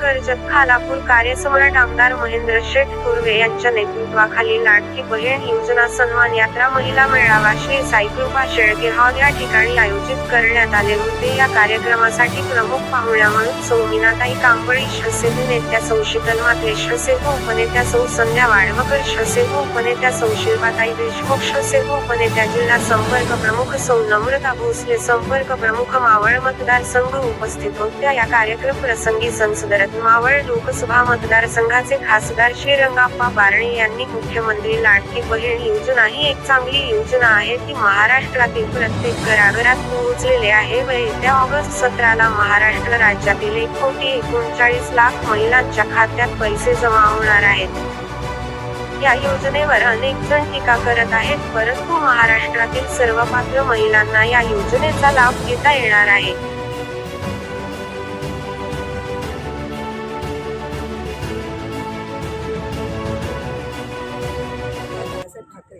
कर्जत खालापूर कार्यसम्राट आमदार महेंद्र शेठ कुर्वे यांच्या नेतृत्वाखाली लाडकी बहीण योजना सन्मान यात्रा महिला मेळावा श्री साईकृपा शेळके हॉल या ठिकाणी आयोजित करण्यात आले होते. या कार्यक्रमासाठी प्रमुख पाहुण्या म्हणून सौमिनाताई कांबळी शसेबू नेत्या सौ शीतल मात्रे शसेबू उपनेत्या सौ संध्या वाढवकर शसेबू उपनेत्या सौ शिल्पाताई देशमुख शसेबू उपनेत्या जिल्हा संपर्क प्रमुख सौ नम्रता भोसले संपर्क प्रमुख मावळ मतदारसंघ उपस्थित होत्या. या कार्यक्रम प्रसंगी संसदरत मावळ लोकसभा मतदारसंघाचे खासदार श्रीरंगाप्पा बारणे यांनी मुख्यमंत्री लाडकी बहीण योजना ही एक चांगली योजना आहे. ती महाराष्ट्रातील प्रत्येक घराघरात पोहोचलेली आहे व येत्या ऑगस्ट सतराला महाराष्ट्र राज्यातील एक कोटी एकोणचाळीस लाख महिलांच्या खात्यात पैसे जमा होणार आहेत. या योजनेवर अनेक जण टीका करत आहेत परंतु महाराष्ट्रातील सर्व पात्र महिलांना या योजनेचा लाभ घेता येणार आहे.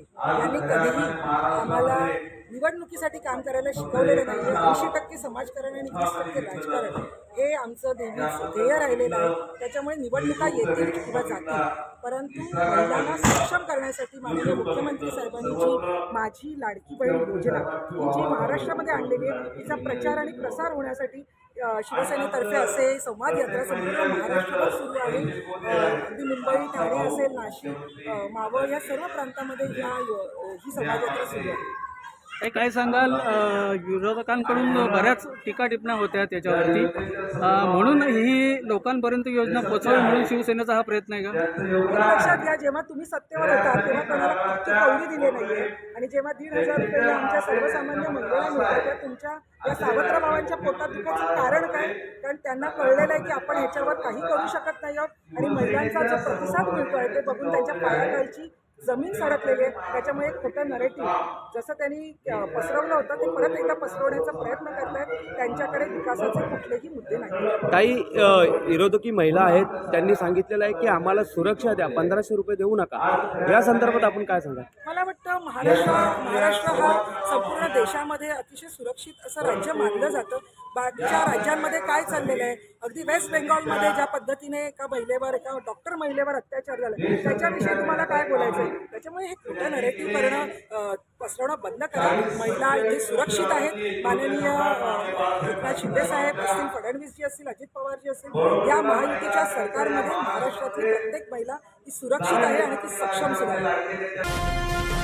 बाळासाहेब ठाकरे यांनी कधीही आम्हाला निवडणुकीसाठी काम करायला शिकवलेलं नाही. ऐंशी टक्के समाजकारण आणि वीस टक्के राजकारण हे आमचं नेहमीच ध्येय राहिलेलं आहे. त्याच्यामुळे निवडणुका येतील किंवा जातील. परंतु महिलांना सक्षम करण्यासाठी माननीय मुख्यमंत्री साहेबांनी जी माझी लाडकी बहीण योजना ही जी महाराष्ट्रामध्ये आणलेली आहे तिचा प्रचार आणि प्रसार होण्यासाठी शिवसेनेतर्फे असे संवाद यात्रा संपूर्ण महाराष्ट्रभर सुरू आहे. अगदी मुंबई ठाणे असेल नाशिक मावळ या सर्व प्रांतामध्ये ह्या ही संवाद यात्रा सुरू आहे. काय सांगाल? विरोधकांकडून बऱ्याच टीका टिपण्या होत्या त्याच्यावरती. म्हणून ही लोकांपर्यंत योजना पोचवावी म्हणून शिवसेनेचा हा प्रयत्न आहे का? लक्षात घ्या जेव्हा तुम्ही सत्तेवर होता तेव्हा कोणाला कवडी दिली नाहीये. आणि जेव्हा दीड हजार रुपये आमच्या सर्वसामान्य महिलांना मिळतात त्या तुमच्या या सावत्रभावांच्या पोटात दुखायचं कारण काय? कारण त्यांना कळलेलं आहे की आपण ह्याच्यावर काही करू शकत नाही आहोत. आणि महिलांचा जो प्रतिसाद मिळतोय ते बघून त्यांच्या पायाखालची जमीन सडकलेली आहे त्याच्यामुळे एक खोटं नरेटिव्ह जसं त्यांनी पसरवलं होतं ते परत एकदा पसरवण्याचा प्रयत्न करतायत त्यांच्याकडे विकासाचे कुठलेही मुद्दे नाही काही विरोधकी महिला आहेत त्यांनी सांगितलेलं आहे की आम्हाला सुरक्षा द्या पंधराशे रुपये देऊ नका. या संदर्भात आपण काय सांगा मला वाटतं महाराष्ट्र महाराष्ट्र हा संपूर्ण देशामध्ये अतिशय सुरक्षित असं राज्य मानलं जातं. बाकीच्या राज्यांमध्ये काय चाललेलं आहे? अगदी वेस्ट बेंगॉलमध्ये ज्या पद्धतीने एका महिलेवर एका डॉक्टर महिलेवर अत्याचार झाला त्याच्याविषयी तुम्हाला काय बोलायचं आहे त्याच्यामुळे हे खोटं नरेटिव्ह करणं पसरवणं बंद करा. महिला इथे सुरक्षित आहेत. माननीय एकनाथ शिंदे साहेब असतील फडणवीस जी असतील अजित पवार जी असतील या महायुतीच्या सरकारमध्ये महाराष्ट्रातली प्रत्येक महिला ही सुरक्षित आहे आणि ती सक्षम सुद्धा आहे.